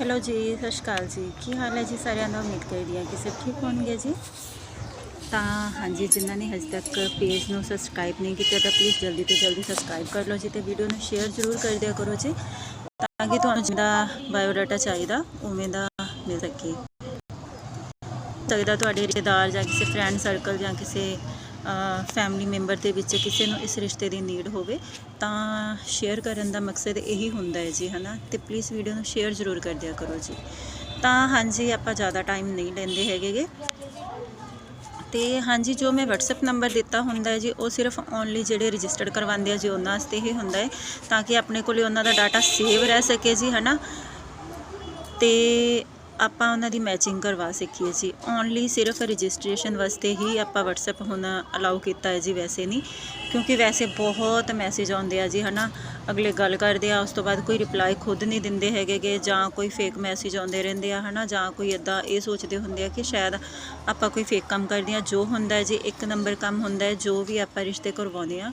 Hello ਜੀ, ਸਤਿ ਸ਼੍ਰੀ ਅਕਾਲ ਜੀ। ਕੀ ਹਾਲ ਹੈ ਜੀ ਸਾਰਿਆਂ ਦਾ? ਉਮੀਦ ਕਰਦੀ ਹਾਂ ਕਿ ਸਭ ਠੀਕ ਹੋਣਗੇ ਜੀ। ਤਾਂ ਹਾਂਜੀ, ਜਿਨ੍ਹਾਂ ਨੇ ਹਜੇ ਤੱਕ ਪੇਜ ਨੂੰ ਸਬਸਕ੍ਰਾਈਬ ਨਹੀਂ ਕੀਤਾ ਤਾਂ ਪਲੀਜ਼ ਜਲਦੀ ਤੋਂ ਜਲਦੀ ਸਬਸਕ੍ਰਾਈਬ ਕਰ ਲਓ ਜੀ ਤੇ ਵੀਡੀਓ ਨੂੰ ਸ਼ੇਅਰ ਜ਼ਰੂਰ ਕਰ ਦਿਆ ਕਰੋ ਜੀ, ਤਾਂ ਕਿ ਤੁਹਾਨੂੰ ਜਿਹੜਾ ਬਾਇਓਡਾਟਾ ਚਾਹੀਦਾ, ਉਵੇਂ ਦਾ ਮਿਲ ਸਕੇ। ਸਕਦਾ ਤੁਹਾਡੇ ਰਿਸ਼ਤੇਦਾਰ ਜਾਂ ਕਿਸੇ ਫਰੈਂਡ ਸਰਕਲ ਜਾਂ ਕਿਸੇ ਫੈਮਿਲੀ ਮੈਂਬਰ ਦੇ ਵਿੱਚ ਕਿਸੇ ਨੂੰ ਇਸ ਰਿਸ਼ਤੇ ਦੀ ਨੀਡ ਹੋਵੇ, ਤਾਂ ਸ਼ੇਅਰ ਕਰਨ ਦਾ ਮਕਸਦ ਇਹੀ ਹੁੰਦਾ ਹੈ ਜੀ, ਹਨਾ? ਤੇ ਪਲੀਜ਼ ਵੀਡੀਓ ਨੂੰ ਸ਼ੇਅਰ ਜ਼ਰੂਰ ਕਰ ਦਿਆ ਕਰੋ ਜੀ। ਤਾਂ ਹਾਂਜੀ, ਆਪਾਂ ਜ਼ਿਆਦਾ ਟਾਈਮ ਨਹੀਂ ਲੈਂਦੇ ਹੈਗੇਗੇ ਤੇ ਹਾਂਜੀ, ਜੋ ਮੈਂ WhatsApp ਨੰਬਰ ਦਿੱਤਾ ਹੁੰਦਾ ਹੈ ਜੀ, ਉਹ ਸਿਰਫ ਓਨਲੀ ਜਿਹੜੇ ਰਜਿਸਟਰਡ ਕਰਵਾਉਂਦੇ ਆ ਜੀ, ਉਹਨਾਂ ਵਾਸਤੇ ਹੀ ਹੁੰਦਾ ਹੈ, ਤਾਂ ਕਿ ਆਪਣੇ ਕੋਲੇ ਉਹਨਾਂ ਦਾ ਡਾਟਾ ਸੇਵ ਰਹਿ ਸਕੇ ਜੀ, ਹਨਾ? ਤੇ ਆਪਾਂ ਉਹਨਾਂ ਦੀ ਮੈਚਿੰਗ ਕਰਵਾ ਸਕੀਏ ਜੀ। ਓਨਲੀ ਸਿਰਫ ਰਜਿਸਟ੍ਰੇਸ਼ਨ ਵਾਸਤੇ ਹੀ ਆਪਾਂ WhatsApp ਹੁਣ ਅਲਾਉ ਕੀਤਾ ਹੈ ਜੀ ਵੈਸੇ ਨਹੀਂ। ਕਿਉਂਕਿ ਵੈਸੇ ਬਹੁਤ ਮੈਸੇਜ ਆਉਂਦੇ ਆ ਜੀ, ਹਨਾ। ਅਗਲੇ ਗੱਲ ਕਰਦੇ ਆ, ਉਸ ਤੋਂ ਬਾਅਦ ਕੋਈ ਰਿਪਲਾਈ ਖੁਦ ਨਹੀਂ ਦਿੰਦੇ ਹੈਗੇਗੇ ਜਾਂ ਕੋਈ ਫੇਕ ਮੈਸੇਜ ਆਉਂਦੇ ਰਹਿੰਦੇ ਆ, ਹਨਾ। ਜਾਂ ਕੋਈ ਇਦਾਂ ਇਹ ਸੋਚਦੇ ਹੁੰਦੇ ਆ ਕਿ ਸ਼ਾਇਦ ਆਪਾਂ ਕੋਈ ਫੇਕ ਕੰਮ ਕਰਦੇ ਆ। ਜੋ ਹੁੰਦਾ ਜੀ, ਇੱਕ ਨੰਬਰ ਕੰਮ ਹੁੰਦਾ ਹੈ, ਜੋ ਵੀ ਆਪਾਂ ਰਿਸ਼ਤੇ ਕਰਵਾਉਂਦੇ ਆ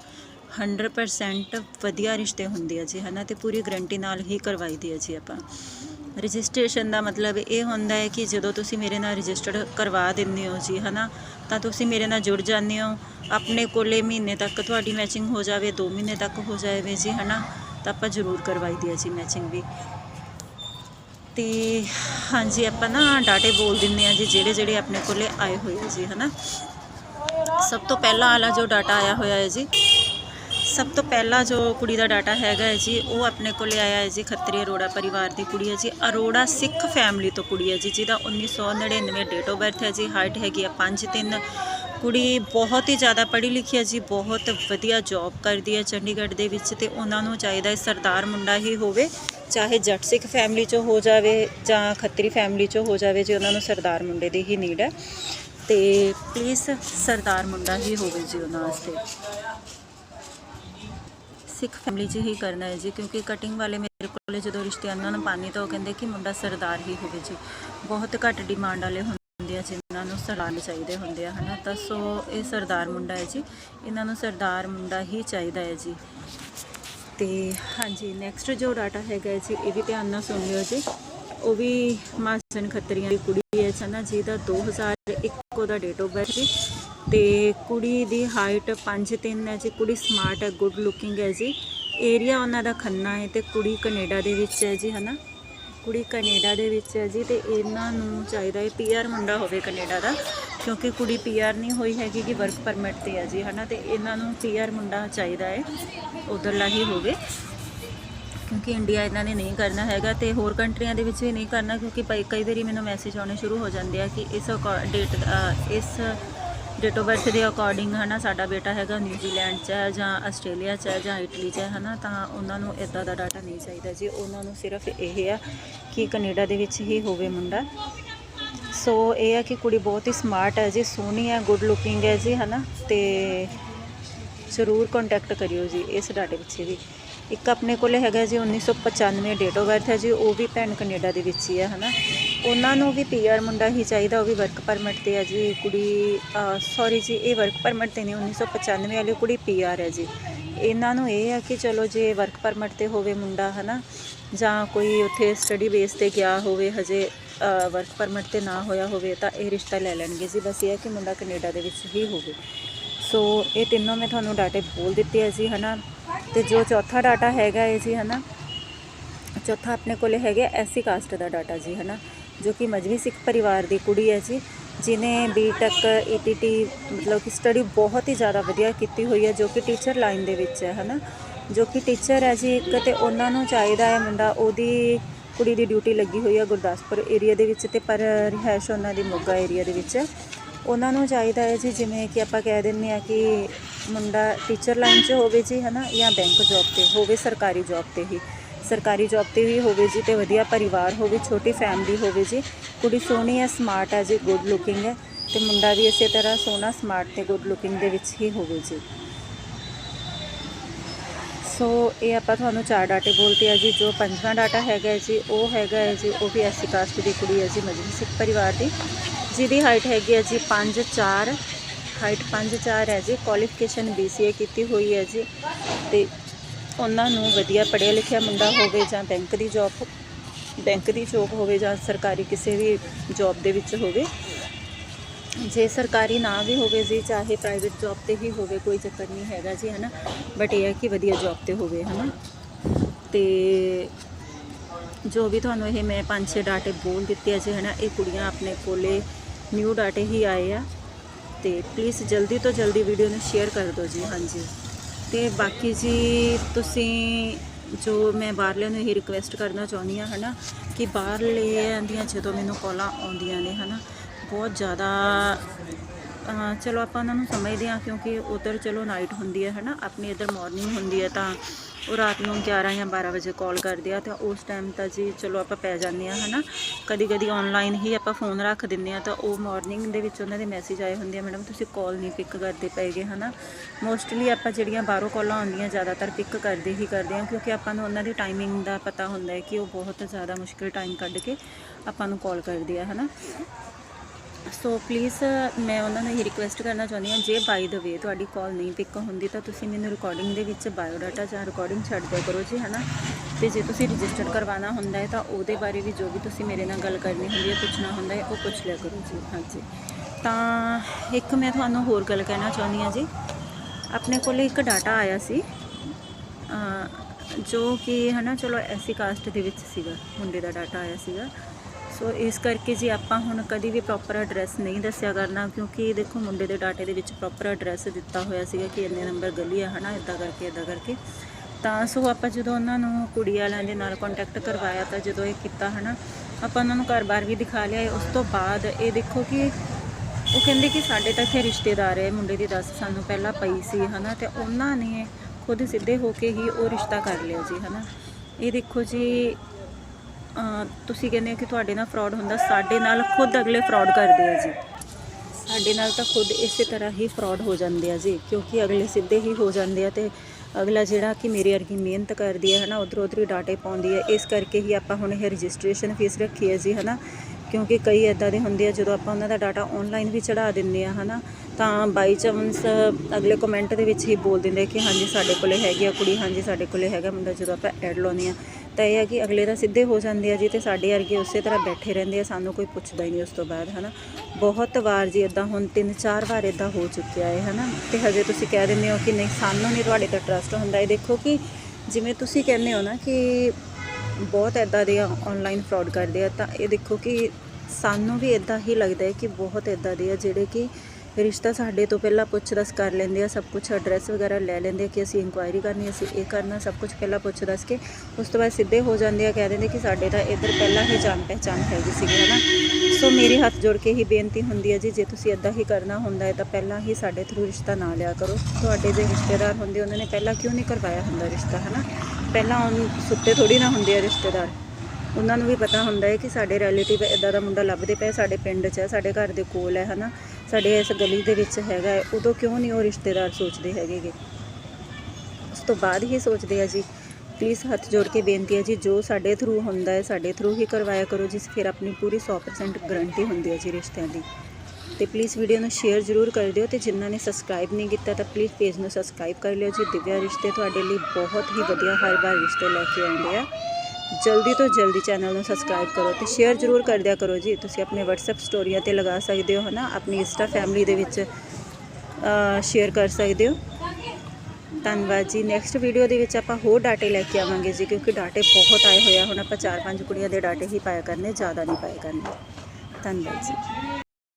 100% ਵਧੀਆ ਰਿਸ਼ਤੇ ਹੁੰਦੇ ਆ ਜੀ, ਹਨਾ। ਤੇ ਪੂਰੀ ਗਰੰਟੀ ਨਾਲ ਹੀ ਕਰਵਾਈ ਦੀ ਹੈ ਜੀ ਆਪਾਂ। ਰਜਿਸਟ੍ਰੇਸ਼ਨ ਦਾ ਮਤਲਬ ਇਹ ਹੁੰਦਾ ਹੈ ਕਿ ਜਦੋਂ ਤੁਸੀਂ ਮੇਰੇ ਨਾਲ ਰਜਿਸਟਰਡ ਕਰਵਾ ਦਿੰਦੇ ਹੋ ਜੀ, ਹਨਾ? ਤਾਂ ਤੁਸੀਂ ਮੇਰੇ ਨਾਲ ਜੁੜ ਜਾਂਦੇ ਹੋ। ਆਪਣੇ ਕੋਲੇ ਮਹੀਨੇ ਤੱਕ ਤੁਹਾਡੀ ਮੈਚਿੰਗ ਹੋ ਜਾਵੇ 2 ਮਹੀਨੇ ਤੱਕ ਹੋ ਜਾਵੇ ਜੀ, ਹਨਾ? ਤਾਂ ਆਪਾਂ ਜ਼ਰੂਰ ਕਰਵਾਈ ਦੀ ਹੈ ਜੀ ਮੈਚਿੰਗ ਵੀ। ਤੇ ਹਾਂਜੀ, ਆਪਾਂ ਨਾ ਡਾਟੇ ਬੋਲ ਦਿੰਦੇ ਆ ਜੀ, ਜਿਹੜੇ ਜਿਹੜੇ ਆਪਣੇ ਕੋਲੇ ਆਏ ਹੋਏ ਆ ਜੀ, ਹਨਾ? ਸਭ ਤੋਂ ਪਹਿਲਾਂ ਵਾਲਾ ਜੋ ਡਾਟਾ ਆਇਆ ਹੋਇਆ ਹੈ ਜੀ ਸਭ ਤੋਂ ਪਹਿਲਾਂ ਜੋ ਕੁੜੀ ਦਾ ਡਾਟਾ ਹੈਗਾ ਹੈ ਜੀ, ਉਹ ਆਪਣੇ ਕੋਲੇ ਆਇਆ ਹੈ ਜੀ ਖੱਤਰੀ ਅਰੋੜਾ ਪਰਿਵਾਰ ਦੀ ਕੁੜੀ ਹੈ ਜੀ। ਅਰੋੜਾ ਸਿੱਖ ਫੈਮਿਲੀ ਤੋਂ ਕੁੜੀ ਹੈ ਜੀ, ਜਿਹਦਾ 1999 ਡੇਟ ਆਫ ਬਰਥ ਹੈ ਜੀ ਹਾਈਟ ਹੈਗੀ ਆ 5'3 ਕੁੜੀ ਬਹੁਤ ਹੀ ਜ਼ਿਆਦਾ ਪੜ੍ਹੀ ਲਿਖੀ ਹੈ ਜੀ, ਬਹੁਤ ਵਧੀਆ ਜੌਬ ਕਰਦੀ ਹੈ ਚੰਡੀਗੜ੍ਹ ਦੇ ਵਿੱਚ ਤੇ ਉਹਨਾਂ ਨੂੰ ਚਾਹੀਦਾ ਹੈ ਸਰਦਾਰ ਮੁੰਡਾ ਹੀ ਹੋਵੇ, ਚਾਹੇ ਜੱਟ ਸਿੱਖ ਫੈਮਿਲੀ ਚੋਂ ਹੋ ਜਾਵੇ ਜਾਂ ਖੱਤਰੀ ਫੈਮਿਲੀ ਚੋਂ ਹੋ ਜਾਵੇ, ਜੀ ਉਹਨਾਂ ਨੂੰ ਸਰਦਾਰ ਮੁੰਡੇ ਦੀ ਹੀ ਨੀਡ ਹੈ। ਤੇ ਪਲੀਜ਼ ਸਰਦਾਰ ਮੁੰਡਾ ਹੀ ਹੋਵੇ ਜੀ ਉਹਨਾਂ ਵਾਸਤੇ। ਸਿੱਖ ਫੈਮਿਲੀ 'ਚ ਹੀ ਕਰਨਾ ਹੈ ਜੀ, ਕਿਉਂਕਿ ਕਟਿੰਗ ਵਾਲੇ ਮੇਰੇ ਕੋਲੇ ਜਦੋਂ ਰਿਸ਼ਤਿਆਂ ਨੂੰ ਪਾਣੀ ਤਾਂ ਉਹ ਕਹਿੰਦੇ ਕਿ ਮੁੰਡਾ ਸਰਦਾਰ ਹੀ ਹੋਵੇ ਜੀ। ਬਹੁਤ ਘੱਟ ਡਿਮਾਂਡ ਵਾਲੇ ਹੁੰਦੇ ਆ ਜਿਨ੍ਹਾਂ ਨੂੰ ਸਰਦਾਰ ਚਾਹੀਦੇ ਹੁੰਦੇ ਆ, ਹਨਾ? ਤਾਂ ਸੋ ਇਹ ਸਰਦਾਰ ਮੁੰਡਾ ਹੈ ਜੀ। ਇਹਨਾਂ ਨੂੰ ਸਰਦਾਰ ਮੁੰਡਾ ਹੀ ਚਾਹੀਦਾ ਹੈ ਜੀ। ਤੇ ਹਾਂਜੀ ਨੈਕਸਟ ਜੋ ਡਾਟਾ ਹੈਗਾ ਹੈ ਜੀ, ਇਹ ਵੀ ਧਿਆਨ ਨਾਲ ਸੁਣ ਲਿਓ ਜੀ। ਉਹ ਵੀ ਮਾਸਨ ਖੱਤਰੀਆਂ ਦੀ ਕੁੜੀ ਹੈ ਹਨਾ? ਜਿਹਦਾ 2001 ਉਹਦਾ ਡੇਟ ਆਫ ਬਰਥ ਜੀ ਤੇ ਕੁੜੀ ਦੀ ਹਾਈਟ 5'3 ਹੈ ਜੀ, ਕੁੜੀ ਸਮਾਰਟ ਹੈ ਗੁੱਡ ਲੁਕਿੰਗ ਹੈ ਜੀ। ਏਰੀਆ ਉਹਨਾਂ ਦਾ ਖੰਨਾ ਹੈ ਤੇ ਕੁੜੀ ਕੈਨੇਡਾ ਦੇ ਵਿੱਚ ਹੈ ਜੀ, ਹਨਾ। ਕੁੜੀ ਕੈਨੇਡਾ ਦੇ ਵਿੱਚ ਹੈ ਜੀ ਤੇ ਇਹਨਾਂ ਨੂੰ ਚਾਹੀਦਾ ਹੈ ਪੀਆਰ ਮੁੰਡਾ ਹੋਵੇ ਕੈਨੇਡਾ ਦਾ, ਕਿਉਂਕਿ ਕੁੜੀ ਪੀਆਰ ਨਹੀਂ ਹੋਈ ਹੈਗੀ ਕਿ ਵਰਕ ਪਰਮਿਟ ਤੇ ਹੈ ਜੀ, ਹਨਾ। ਤੇ ਇਹਨਾਂ ਨੂੰ ਪੀਆਰ ਮੁੰਡਾ ਚਾਹੀਦਾ ਹੈ, ਉਧਰਲਾ ਹੀ ਹੋਵੇ। ਕਿਉਂਕਿ ਇੰਡੀਆ ਇਹਨਾਂ ਨੇ ਨਹੀਂ ਕਰਨਾ ਹੈਗਾ ਤੇ ਹੋਰ ਕੰਟਰੀਆਂ ਦੇ ਵਿੱਚ ਵੀ ਨਹੀਂ ਕਰਨਾ, ਕਿਉਂਕਿ ਭਾਈ ਕਈ ਵਾਰੀ ਮੈਨੂੰ ਮੈਸੇਜ ਆਉਣੇ ਸ਼ੁਰੂ ਹੋ ਜਾਂਦੇ ਆ ਕਿ ਇਸ ਡੇਟ ਇਸ ਡੇਟ ਆਫ ਬਰਥ ਦੇ ਅਕੋਰਡਿੰਗ ਹਨਾ, ਸਾਡਾ ਬੇਟਾ ਹੈਗਾ ਨਿਊਜ਼ੀਲੈਂਡ 'ਚ ਹੈ ਜਾਂ ਆਸਟ੍ਰੇਲੀਆ 'ਚ ਹੈ ਜਾਂ ਇਟਲੀ 'ਚ ਹੈ ਹਨਾ, ਤਾਂ ਉਹਨਾਂ ਨੂੰ ਇਦਾਂ ਦਾ ਡਾਟਾ ਨਹੀਂ ਚਾਹੀਦਾ ਜੀ। ਉਹਨਾਂ ਨੂੰ ਸਿਰਫ ਇਹ ਆ ਕਿ ਕੈਨੇਡਾ ਦੇ ਵਿੱਚ ਹੀ ਹੋਵੇ ਮੁੰਡਾ। ਸੋ ਇਹ ਆ ਕਿ ਕੁੜੀ ਬਹੁਤ ਹੀ ਸਮਾਰਟ ਹੈ ਜੀ, ਸੋਹਣੀ ਹੈ ਗੁੱਡ ਲੁਕਿੰਗ ਹੈ ਜੀ, ਹਨਾ, ਤੇ ਜ਼ਰੂਰ ਕੰਟੈਕਟ ਕਰਿਓ ਜੀ, ਇਸ ਡਾਟੇ ਪਿੱਛੇ ਵੀ। ਇੱਕ ਆਪਣੇ ਕੋਲੇ ਹੈਗਾ ਜੀ 1995 ਡੇਟ ਆਫ ਬਰਥ ਹੈ ਜੀ, ਉਹ ਵੀ ਭੈਣ ਕੈਨੇਡਾ ਦੇ ਵਿੱਚ ਹੀ ਹੈ, ਹਨਾ। ਉਹਨਾਂ ਨੂੰ ਵੀ ਪੀਆਰ ਮੁੰਡਾ ਹੀ ਚਾਹੀਦਾ, ਉਹ ਵੀ ਵਰਕ ਪਰਮਿਟ ਤੇ ਹੈ ਜੀ। ਕੁੜੀ ਸੌਰੀ ਜੀ, ਇਹ ਵਰਕ ਪਰਮਿਟ ਤੇ ਨਹੀਂ 1995 ਵਾਲੀ ਕੁੜੀ ਪੀਆਰ ਹੈ ਜੀ। ਇਹਨਾਂ ਨੂੰ ਇਹ ਆ ਕਿ ਚਲੋ ਜੇ ਵਰਕ ਪਰਮਿਟ ਤੇ ਹੋਵੇ ਮੁੰਡਾ, ਹਨਾ, ਜਾਂ ਕੋਈ ਉੱਥੇ ਸਟੱਡੀ ਬੇਸ ਤੇ ਗਿਆ ਹੋਵੇ, ਹਜੇ ਵਰਕ ਪਰਮਿਟ ਤੇ ਨਾ ਹੋਇਆ ਹੋਵੇ, ਤਾਂ ਇਹ ਰਿਸ਼ਤਾ ਲੈ ਲੈਣਗੇ ਜੀ। ਬਸ ਇਹ ਹੈ ਕਿ ਮੁੰਡਾ ਕੈਨੇਡਾ ਦੇ ਵਿੱਚ ਹੀ ਹੋਵੇ। ਸੋ ਇਹ ਤਿੰਨੋਂ ਮੈਂ ਤੁਹਾਨੂੰ ਡਾਟੇ ਬੋਲ ਦਿੱਤੇ ਆ ਜੀ, ਹਨਾ। ਤੇ ਜੋ ਚੌਥਾ ਡਾਟਾ ਹੈਗਾ ਹੈ ਜੀ, ਹਨਾ? ਚੌਥਾ ਆਪਣੇ ਕੋਲੇ ਹੈਗਾ ਐਸੀ ਕਾਸਟ ਦਾ ਡਾਟਾ ਜੀ, ਹਨਾ? ਜੋ ਕਿ ਮਜ਼ਬੀ ਸਿੱਖ ਪਰਿਵਾਰ ਦੀ ਕੁੜੀ ਹੈ ਜੀ, ਜਿਨੇ ਬੀਟੈਕ ਈਟੀਟੀ ਮਤਲਬ ਕਿ ਸਟੱਡੀ ਬਹੁਤ ਹੀ ਜ਼ਿਆਦਾ ਵਧੀਆ ਕੀਤੀ ਹੋਈ ਹੈ, ਜੋ ਕਿ ਟੀਚਰ ਲਾਈਨ ਦੇ ਵਿੱਚ ਹੈ, ਹਨਾ? ਜੋ ਕਿ ਟੀਚਰ ਹੈ ਜੀ, ਇੱਕ ਤੇ ਉਹਨਾਂ ਨੂੰ ਚਾਹੀਦਾ ਹੈ ਮੁੰਡਾ, ਉਹਦੀ ਕੁੜੀ ਦੀ ਡਿਊਟੀ ਲੱਗੀ ਹੋਈ ਹੈ ਗੁਰਦਾਸਪੁਰ ਏਰੀਆ ਦੇ ਵਿੱਚ ਤੇ ਪਰ ਰਿਹਾਇਸ਼ ਉਹਨਾਂ ਦੀ ਮੋਗਾ ਏਰੀਆ ਦੇ ਵਿੱਚ। ਉਹਨਾਂ ਨੂੰ ਚਾਹੀਦਾ ਹੈ ਜੀ, ਜਿਵੇਂ ਕਿ ਆਪਾਂ ਕਹਿ ਦਿੰਦੇ ਆ ਕਿ ਮੁੰਡਾ ਟੀਚਰ ਲਾਈਨ 'ਚ ਹੋਵੇ ਜੀ, ਹਨਾ, ਜਾਂ ਬੈਂਕ ਜੌਬ ਤੇ ਹੋਵੇ, ਸਰਕਾਰੀ ਜੌਬ ਤੇ ਹੀ। ਸਰਕਾਰੀ ਜੌਬ ਤੇ ਵੀ ਹੋਵੇ ਜੀ ਤੇ ਵਧੀਆ ਪਰਿਵਾਰ ਹੋਵੇ, ਛੋਟੀ ਫੈਮਿਲੀ ਹੋਵੇ ਜੀ। ਕੁੜੀ ਸੋਹਣੀ ਹੈ ਸਮਾਰਟ ਹੈ ਜੀ ਗੁੱਡ ਲੁਕਿੰਗ ਹੈ ਤੇ ਮੁੰਡਾ ਵੀ ਇਸੇ ਤਰ੍ਹਾਂ ਸੋਹਣਾ ਸਮਾਰਟ ਤੇ ਗੁੱਡ ਲੁਕਿੰਗ ਦੇ ਵਿੱਚ ਹੀ ਹੋਵੇ ਜੀ। ਸੋ ਇਹ ਆਪਾਂ ਤੁਹਾਨੂੰ ਚਾਰ ਡਾਟੇ ਬੋਲਤੇ ਆ ਜੀ, ਜੋ ਪੰਜਵਾਂ ਡਾਟਾ ਹੈਗਾ ਜੀ, ਉਹ ਹੈਗਾ ਹੈ ਜੀ, ਉਹ ਵੀ ਐਸੀ ਕਾਸਟ ਦੀ ਕੁੜੀ ਹੈ ਜੀ ਮਜਬੀ ਪਰਿਵਾਰ ਦੀ। ਜਿਹਦੀ ਹਾਈਟ ਹੈਗੀ ਹੈ ਜੀ 5'4 ਹਾਈਟ 5'4 ਹੈ ਜੀ ਕੁਆਲੀਫਿਕੇਸ਼ਨ BCA ਕੀਤੀ ਹੋਈ ਹੈ ਜੀ। ਤੇ ਉਹਨਾਂ ਨੂੰ ਵਧੀਆ ਪੜ੍ਹਿਆ ਲਿਖਿਆ ਮੁੰਡਾ ਹੋਵੇ ਜਾਂ ਬੈਂਕ ਦੀ ਜੌਬ ਬੈਂਕ ਦੀ ਜੋਬ ਹੋਵੇ ਜਾਂ ਸਰਕਾਰੀ ਕਿਸੇ ਵੀ ਜੋਬ ਦੇ ਵਿੱਚ ਹੋਵੇ। ਜੇ ਸਰਕਾਰੀ ਨਾ ਵੀ ਹੋਵੇ ਜੀ, ਚਾਹੇ ਪ੍ਰਾਈਵੇਟ ਜੌਬ ਤੇ ਹੀ ਹੋਵੇ, ਕੋਈ ਚੱਕਰ ਨਹੀਂ ਹੈਗਾ ਜੀ, ਹਨਾ। ਬਟ ਇਹ ਹੈ ਕਿ ਵਧੀਆ ਜੌਬ ਤੇ ਹੋਵੇ, ਹਨਾ। ਤੇ ਜੋ ਵੀ ਤੁਹਾਨੂੰ ਇਹ ਮੈਂ ਪੰਜ ਛੇ ਡਾਟੇ ਬੋਲ ਦਿੱਤੇ ਆ ਜੀ, ਹਨਾ, ਇਹ ਕੁੜੀਆਂ ਆਪਣੇ ਕੋਲੇ ਨਿਊ ਡਾਟੇ ਹੀ ਆਏ ਆ। ਤੇ ਪਲੀਜ਼ ਜਲਦੀ ਤੋਂ ਜਲਦੀ ਵੀਡੀਓ ਨੂੰ ਸ਼ੇਅਰ ਕਰ ਦਿਓ ਜੀ, ਹਾਂਜੀ। ਤੇ ਬਾਕੀ ਜੀ, ਤੁਸੀਂ ਜੋ ਮੈਂ ਬਾਹਰਲਿਆਂ ਨੂੰ ਇਹ ਰਿਕੁਐਸਟ ਕਰਨਾ ਚਾਹੁੰਦੀ ਆ ਹਨਾ, ਕਿ ਬਾਹਰਲੇ ਦੀਆਂ ਜਦੋਂ ਮੈਨੂੰ ਕਾਲਾਂ ਆਉਂਦੀਆਂ ਨੇ, ਹਨਾ, ਬਹੁਤ ਜ਼ਿਆਦਾ ਚਲੋ ਆਪਾਂ ਉਹਨਾਂ ਨੂੰ ਸਮਝਦੇ ਹਾਂ ਕਿਉਂਕਿ ਉਧਰ ਚਲੋ ਨਾਈਟ ਹੁੰਦੀ ਹੈ, ਹਨਾ? ਆਪਣੀ ਇੱਧਰ ਮਾਰਨਿੰਗ ਹੁੰਦੀ ਹੈ ਤਾਂ ਉਹ ਰਾਤ ਨੂੰ 11 ਜਾਂ 12 ਵਜੇ ਕਾਲ ਕਰਦੇ ਆ ਤਾਂ ਉਸ ਟਾਈਮ ਤਾਂ ਜੀ ਚਲੋ ਆਪਾਂ ਪੈ ਜਾਂਦੇ ਆ ਹਨਾ? ਕਦੀ ਕਦੀ ਆਨਲਾਈਨ ਹੀ ਆਪਾਂ ਫੋਨ ਰੱਖ ਦਿੰਦੇ ਆ ਤਾਂ ਉਹ ਮਾਰਨਿੰਗ ਦੇ ਵਿੱਚ ਉਹਨਾਂ ਦੇ ਮੈਸੇਜ ਆਏ ਹੁੰਦੇ ਆ, ਮੈਡਮ, ਤੁਸੀਂ ਕਾਲ ਨਹੀਂ ਪਿਕ ਕਰਦੇ ਪਏਗੇ ਹਨਾ? ਮੋਸਟਲੀ ਆਪਾਂ ਜਿਹੜੀਆਂ ਬਾਹਰੋਂ ਕਾਲਾਂ ਆਉਂਦੀਆਂ ਜ਼ਿਆਦਾਤਰ ਪਿਕ ਕਰਦੇ ਹੀ ਕਰਦੇ ਆ ਕਿਉਂਕਿ ਆਪਾਂ ਨੂੰ ਉਹਨਾਂ ਦੀ ਟਾਈਮਿੰਗ ਦਾ ਪਤਾ ਹੁੰਦਾ ਹੈ ਕਿ ਉਹ ਬਹੁਤ ਜ਼ਿਆਦਾ ਮੁਸ਼ਕਿਲ ਟਾਈਮ ਕੱਢ ਕੇ ਆਪਾਂ ਨੂੰ ਕਾਲ ਕਰਦੇ ਆ, ਹਨਾ? ਸੋ ਪਲੀਜ਼ ਮੈਂ ਉਹਨਾਂ ਨੂੰ ਇਹ ਰਿਕੁਐਸਟ ਕਰਨਾ ਚਾਹੁੰਦੀ ਹਾਂ, ਜੇ ਬਾਈ ਦ ਵੇ ਤੁਹਾਡੀ ਕਾਲ ਨਹੀਂ ਪਿਕ ਹੁੰਦੀ ਤਾਂ ਤੁਸੀਂ ਮੈਨੂੰ ਰਿਕਾਰਡਿੰਗ ਦੇ ਵਿੱਚ ਬਾਇਓ ਡਾਟਾ ਜਾਂ ਰਿਕਾਰਡਿੰਗ ਛੱਡ ਦਿਆ ਕਰੋ ਜੀ, ਹਨਾ? ਤੇ ਜੇ ਤੁਸੀਂ ਰਜਿਸਟਰ ਕਰਵਾਉਣਾ ਹੁੰਦਾ ਹੈ ਤਾਂ ਉਹਦੇ ਬਾਰੇ ਵੀ ਜੋ ਵੀ ਤੁਸੀਂ ਮੇਰੇ ਨਾਲ ਗੱਲ ਕਰਨੀ ਹੁੰਦੀ ਹੈ, ਪੁੱਛਣਾ ਹੁੰਦਾ ਹੈ, ਉਹ ਪੁੱਛ ਲਿਆ ਕਰੋ ਜੀ, ਹਾਂਜੀ। ਤਾਂ ਇੱਕ ਮੈਂ ਤੁਹਾਨੂੰ ਹੋਰ ਗੱਲ ਕਹਿਣਾ ਚਾਹੁੰਦੀ ਹਾਂ ਜੀ। ਆਪਣੇ ਕੋਲ ਇੱਕ ਡਾਟਾ ਆਇਆ ਸੀ ਜੋ ਕਿ, ਹਨਾ, ਚਲੋ, ਐਸੀ ਕਾਸਟ ਦੇ ਵਿੱਚ ਸੀਗਾ, ਮੁੰਡੇ ਦਾ ਡਾਟਾ ਆਇਆ ਸੀਗਾ। ਸੋ ਇਸ ਕਰਕੇ ਜੀ ਆਪਾਂ ਹੁਣ ਕਦੀ ਵੀ ਪ੍ਰੋਪਰ ਐਡਰੈਸ ਨਹੀਂ ਦੱਸਿਆ ਕਰਨਾ, ਕਿਉਂਕਿ ਦੇਖੋ ਮੁੰਡੇ ਦੇ ਡਾਟੇ ਦੇ ਵਿੱਚ ਪ੍ਰੋਪਰ ਐਡਰੈਸ ਦਿੱਤਾ ਹੋਇਆ ਸੀਗਾ ਕਿ ਇੰਨੇ ਨੰਬਰ ਗਲੀ ਆ, ਹਨਾ ਇਦਾਂ ਕਰਕੇ ਇਦਾਂ ਕਰਕੇ। ਤਾਂ ਸੋ ਆਪਾਂ ਜਦੋਂ ਉਹਨਾਂ ਨੂੰ ਕੁੜੀ ਵਾਲਿਆਂ ਦੇ ਨਾਲ ਕੰਟੈਕਟ ਕਰਵਾਇਆ ਤਾਂ ਜਦੋਂ ਇਹ ਕੀਤਾ, ਹਨਾ, ਆਪਾਂ ਉਹਨਾਂ ਨੂੰ ਘਰ-ਬਾਰ ਵੀ ਦਿਖਾ ਲਿਆ। ਉਸ ਤੋਂ ਬਾਅਦ ਇਹ ਦੇਖੋ ਕਿ ਉਹ ਕਹਿੰਦੇ ਕਿ ਸਾਡੇ ਤਾਂ ਇੱਥੇ ਰਿਸ਼ਤੇਦਾਰ ਹੈ, ਮੁੰਡੇ ਦੀ ਦੱਸ ਸਾਨੂੰ ਪਹਿਲਾਂ ਪਈ ਸੀ, ਹਨਾ, ਤੇ ਉਹਨਾਂ ਨੇ ਖੁਦ ਸਿੱਧੇ ਹੋ ਕੇ ਹੀ ਉਹ ਰਿਸ਼ਤਾ ਕਰ ਲਿਆ ਜੀ, ਹਨਾ। ਇਹ ਦੇਖੋ ਜੀ ਤੁਸੀਂ ਕਹਿੰਦੇ ਹੋ ਕਿ ਤੁਹਾਡੇ ਨਾਲ ਫਰਾਡ ਹੁੰਦਾ, ਸਾਡੇ ਨਾਲ ਖੁਦ ਅਗਲੇ ਫਰਾਡ ਕਰਦੇ ਆ ਜੀ। ਸਾਡੇ ਨਾਲ ਤਾਂ ਖੁਦ ਇਸੇ ਤਰ੍ਹਾਂ ਹੀ ਫਰਾਡ ਹੋ ਜਾਂਦੇ ਆ ਜੀ, ਕਿਉਂਕਿ ਅਗਲੇ ਸਿੱਧੇ ਹੀ ਹੋ ਜਾਂਦੇ ਆ ਤੇ ਅਗਲਾ ਜਿਹੜਾ ਕਿ ਮੇਰੇ ਵਰਗੀ ਮਿਹਨਤ ਕਰਦੀ ਹੈ ਹਨਾ, ਉਧਰ ਉਧਰ ਹੀ ਡਾਟੇ ਪਾਉਂਦੀ ਹੈ ਇਸ ਕਰਕੇ ਹੀ ਆਪਾਂ ਹੁਣ ਇਹ ਰਜਿਸਟ੍ਰੇਸ਼ਨ ਫੀਸ ਰੱਖੀ ਹੈ ਜੀ, ਹਨਾ। ਕਿਉਂਕਿ ਕਈ ਇਦਾਂ ਦੇ ਹੁੰਦੇ ਆ, ਜਦੋਂ ਆਪਾਂ ਉਹਨਾਂ ਦਾ ਡਾਟਾ ਆਨਲਾਈਨ ਵੀ ਚੜਾ ਦਿੰਦੇ ਆ, ਹਨਾ, ਤਾਂ ਬਾਈ ਚਾਂਸ ਅਗਲੇ ਕਮੈਂਟ ਦੇ ਵਿੱਚ ਹੀ ਬੋਲ ਦਿੰਦੇ ਕਿ ਹਾਂਜੀ ਸਾਡੇ ਕੋਲੇ ਹੈਗੀ ਆ ਕੁੜੀ, ਹਾਂਜੀ ਸਾਡੇ ਕੋਲੇ ਹੈਗਾ ਮੁੰਡਾ, ਜਦੋਂ ਆਪਾਂ ਐਡ ਲਾਉਂਦੇ ਆ ਤਾਂ ਇਹ ਹੈ ਕਿ ਅਗਲੇ ਦਾ ਸਿੱਧੇ ਹੋ ਜਾਂਦੇ ਆ ਜੀ ਤੇ ਸਾਡੇ ਵਰਗੇ ਉਸੇ ਤਰ੍ਹਾਂ ਬੈਠੇ ਰਹਿੰਦੇ ਆ, ਸਾਨੂੰ ਕੋਈ ਪੁੱਛਦਾ ਹੀ ਨਹੀਂ ਉਸ ਤੋਂ ਬਾਅਦ, ਹਨਾ? ਬਹੁਤ ਵਾਰ ਜੀ ਇਦਾਂ ਹੁਣ ਤਿੰਨ ਚਾਰ ਵਾਰ ਇਦਾਂ ਹੋ ਚੁੱਕਿਆ ਹੈ, ਹਨਾ? ਤੇ ਹਜੇ ਤੁਸੀਂ ਕਹਿ ਦਿੰਦੇ ਹੋ ਕਿ ਨਹੀਂ, ਸਾਨੂੰ ਨਹੀਂ ਤੁਹਾਡੇ ਤੇ ਟਰਸਟ ਹੁੰਦਾ। ਇਹ ਦੇਖੋ ਕਿ ਜਿਵੇਂ ਤੁਸੀਂ ਕਹਿੰਦੇ ਹੋ ਨਾ ਕਿ ਬਹੁਤ ਇਦਾਂ ਦੇ ਆਨਲਾਈਨ ਫਰਾਡ ਕਰਦੇ ਆ, ਤਾਂ ਇਹ ਦੇਖੋ ਕਿ ਸਾਨੂੰ ਵੀ ਇਦਾਂ ਹੀ ਲੱਗਦਾ ਹੈ ਕਿ ਬਹੁਤ ਇਦਾਂ ਦੇ ਆ ਜਿਹੜੇ ਕਿ ਰਿਸ਼ਤਾ ਸਾਡੇ ਤੋਂ ਪਹਿਲਾਂ ਪੁੱਛ ਦੱਸ ਕਰ ਲੈਂਦੇ ਆ, ਸਭ ਕੁਝ ਐਡਰੈਸ ਵਗੈਰਾ ਲੈ ਲੈਂਦੇ ਕਿ ਅਸੀਂ ਇਨਕੁਆਇਰੀ ਕਰਨੀ ਅਸੀਂ ਇਹ ਕਰਨਾ, ਸਭ ਕੁਝ ਪਹਿਲਾਂ ਪੁੱਛ ਦੱਸ ਕੇ ਉਸ ਤੋਂ ਬਾਅਦ ਸਿੱਧੇ ਹੋ ਜਾਂਦੇ ਆ, ਕਹਿ ਦਿੰਦੇ ਕਿ ਸਾਡੇ ਤਾਂ ਇੱਧਰ ਪਹਿਲਾਂ ਹੀ ਜਾਣ ਪਹਿਚਾਣ ਹੈਗੀ ਸੀਗੀ, ਹਨਾ? ਸੋ ਮੇਰੇ ਹੱਥ ਜੋੜ ਕੇ ਹੀ ਬੇਨਤੀ ਹੁੰਦੀ ਹੈ ਜੀ, ਜੇ ਤੁਸੀਂ ਇਦਾਂ ਹੀ ਕਰਨਾ ਹੁੰਦਾ ਹੈ ਤਾਂ ਪਹਿਲਾਂ ਹੀ ਸਾਡੇ ਥਰੂ ਰਿਸ਼ਤਾ ਨਾ ਲਿਆ ਕਰੋ। ਤੁਹਾਡੇ ਜੇ ਰਿਸ਼ਤੇਦਾਰ ਹੁੰਦੇ, ਉਹਨਾਂ ਨੇ ਪਹਿਲਾਂ ਕਿਉਂ ਨਹੀਂ ਕਰਵਾਇਆ ਹੁੰਦਾ ਰਿਸ਼ਤਾ, ਹਨਾ? ਪਹਿਲਾਂ ਉਹ ਸੁੱਤੇ ਥੋੜੀ ਨਾ ਹੁੰਦੇ ਆ ਰਿਸ਼ਤੇਦਾਰ। ਉਹਨਾਂ ਨੂੰ ਵੀ ਪਤਾ ਹੁੰਦਾ ਹੈ ਕਿ ਸਾਡੇ ਰਿਲੇਟਿਵ ਇਦਾਂ ਦਾ ਮੁੰਡਾ ਲੱਭਦੇ ਪਏ ਸਾਡੇ ਪਿੰਡ 'ਚ ਹੈ ਸਾਡੇ ਘਰ ਦੇ ਕੋਲ ਹੈ, ਹਨਾ? ਸਾਡੇ ਇਸ ਗਲੀ ਦੇ ਵਿੱਚ ਹੈਗਾ ਹੈ, ਉਦੋਂ ਕਿਉਂ ਨਹੀਂ ਉਹ ਰਿਸ਼ਤੇਦਾਰ ਸੋਚਦੇ ਹੈਗੇਗੇ ਉਸ ਤੋਂ ਬਾਅਦ ਹੀ ਸੋਚਦੇ ਆ ਜੀ। ਪਲੀਜ਼ ਹੱਥ ਜੋੜ ਕੇ ਬੇਨਤੀ ਹੈ ਜੀ, ਜੋ ਸਾਡੇ ਥਰੂ ਹੁੰਦਾ ਹੈ, ਸਾਡੇ ਥਰੂ ਹੀ ਕਰਵਾਇਆ ਕਰੋ ਜੀ, ਫਿਰ ਆਪਣੀ ਪੂਰੀ 100% ਗਰੰਟੀ ਹੁੰਦੀ ਹੈ ਜੀ ਰਿਸ਼ਤਿਆਂ ਦੀ। ਤੇ ਪਲੀਜ਼ ਵੀਡੀਓ ਨੂੰ ਸ਼ੇਅਰ ਜ਼ਰੂਰ ਕਰ ਦਿਓ ਤੇ ਜਿਨ੍ਹਾਂ ਨੇ ਸਬਸਕ੍ਰਾਈਬ ਨਹੀਂ ਕੀਤਾ ਤਾਂ ਪਲੀਜ਼ ਪੇਜ ਨੂੰ ਸਬਸਕ੍ਰਾਈਬ ਕਰ ਲਿਓ ਜੀ। ਦਿਵਿਆ ਰਿਸ਼ਤੇ ਤੁਹਾਡੇ ਲਈ ਬਹੁਤ ਹੀ ਵਧੀਆ, ਹਰ ਵਾਰ ਰਿਸ਼ਤੇ ਲੈ ਕੇ ਆਉਂਦੇ ਆ। ਜਲਦੀ ਤੋਂ ਜਲਦੀ ਚੈਨਲ ਨੂੰ ਸਬਸਕ੍ਰਾਈਬ ਕਰੋ ਤੇ ਸ਼ੇਅਰ ਜ਼ਰੂਰ ਕਰ ਦਿਆ ਕਰੋ ਜੀ। ਤੁਸੀਂ ਆਪਣੇ WhatsApp ਸਟੋਰੀਆਂ ਤੇ ਲਗਾ ਸਕਦੇ ਹੋ, ਹਨਾ? ਆਪਣੀ ਇੰਸਟਾ ਫੈਮਿਲੀ ਦੇ ਵਿੱਚ ਸ਼ੇਅਰ ਕਰ ਸਕਦੇ ਹੋ। ਧੰਨਵਾਦ ਜੀ। ਨੈਕਸਟ ਵੀਡੀਓ ਦੇ ਵਿੱਚ ਆਪਾਂ ਹੋਰ ਡਾਟੇ ਲੈ ਕੇ ਆਵਾਂਗੇ ਜੀ, ਕਿਉਂਕਿ ਡਾਟੇ ਬਹੁਤ ਆਏ ਹੋਏ ਆ। ਹੁਣ ਆਪਾਂ ਚਾਰ ਪੰਜ ਕੁੜੀਆਂ ਦੇ ਡਾਟੇ ਹੀ ਪਾਇਆ ਕਰਨੇ, ਜ਼ਿਆਦਾ ਨਹੀਂ ਪਾਇਆ ਕਰਨੇ। ਧੰਨਵਾਦ ਜੀ।